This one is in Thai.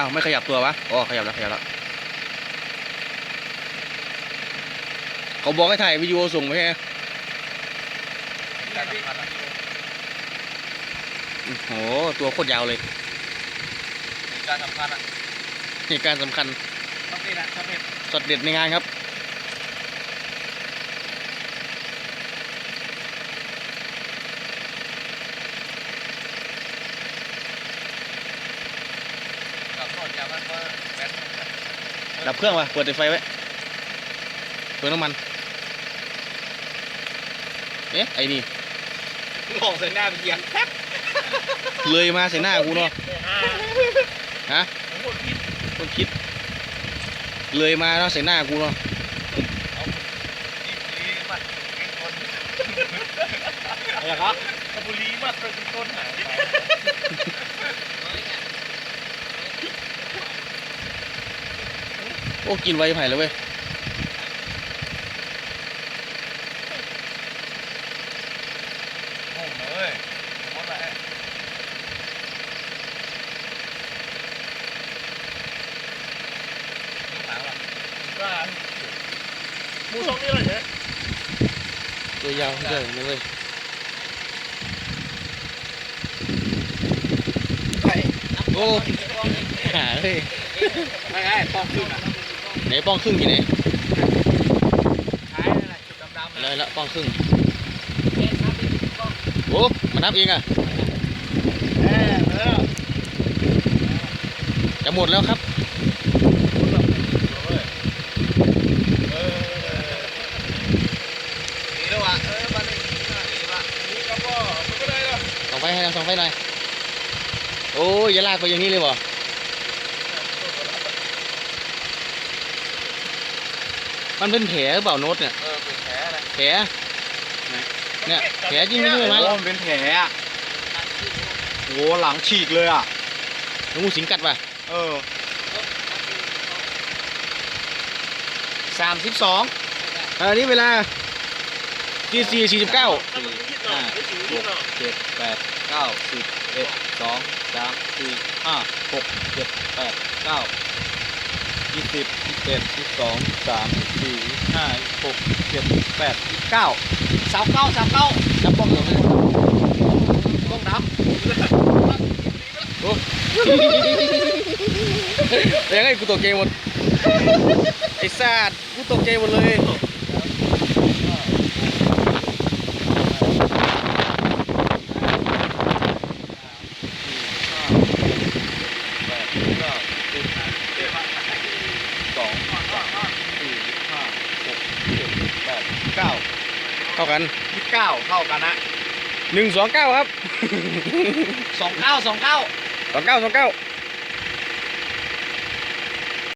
าวไม่ขยับตัววะอ๋อขยับแล้วขยับแล้วเขาบอกให้ถ่ายวิดีโอส่งไปให้โอ้โหตัวโคตรยาวเลยการสำคัญอะเหตุการณ์สำคัญต้องนี่นะชอบเห็ดสดเด็ดในงานครับกับ ดยามันก็แบนดับเครื่องวะเปิดไฟไว้ เปิดน้ำมัน เอ๊ะ ไอ้นี่มองใส่หน้าเป็นเยียงแป๊บเลยมาใส่หน้ากูเนาะ ฮะผมหมดพิษต้นคิด เลยมาแล้วใส่หน้ากูเนาะดีมันเป็นคนอะไรครับบุรีมัดเป็นต้นหาง โอ้กินไวไผ่เลยเว้ยโอ้โหเลยหมดแล้วถามว่าว่าหมูสองนี่เหรอเนี่ยตัวยาวเยอะเลยเว้ยไปโอ้หาเฮ้ยไม่ไอ้ปอกขึ้นอะ ไหนป้องครึ่งที่ไหนใช้นั่นแหละจุดดำๆเลนะยละป้องครึ่งโอ้มานับเองอะเออเออจะหมดแล้วครับดีแล้วว่ะเออมาเลยดีว่ะนี่ก็พ่อมันก็ได้แล้วส่องไฟให้นะส่องไฟหน่อยโอ้ยอย่าลากไปอย่างนี้เลยบ่ มันเป็นแผลหรือเปล่าโน้ตเนี่ย เออเป็นแผลอะไรแผล เนี่ย แผลจริงไม่ใช่ไหมโอ้มันเป็นแผลอะโอ้หลังฉีกเลยอะงูสิงกัดป่ะเออสามสิบสองอันนี้เวลาตีสี่สี่สิบเก้าห้าหกเจ็ดแปดเก้าสิบเอ็ดสองสามสี่ห้าหกเจ็ดแปดเก้า ยี่สิบยี่สิบเอ็ดยี่สิบสองสามสี่ห้าหกเจ็ดแปดเก้าสามเก้าสามเก้าจับป้องเลยต้องนับยังไงกูตกใจหมดไอ้ซาดกูตกใจหมดเลย แปดเก้าสิบเอ็ดสองสามสี่ห้าหกเจ็ดแปด เก้าเท่ากันยี่สิบเก้าเท่ากันนะหนึ่งสองเก้าครับสองเก้าสองเก้าสองเก้าสองเก้า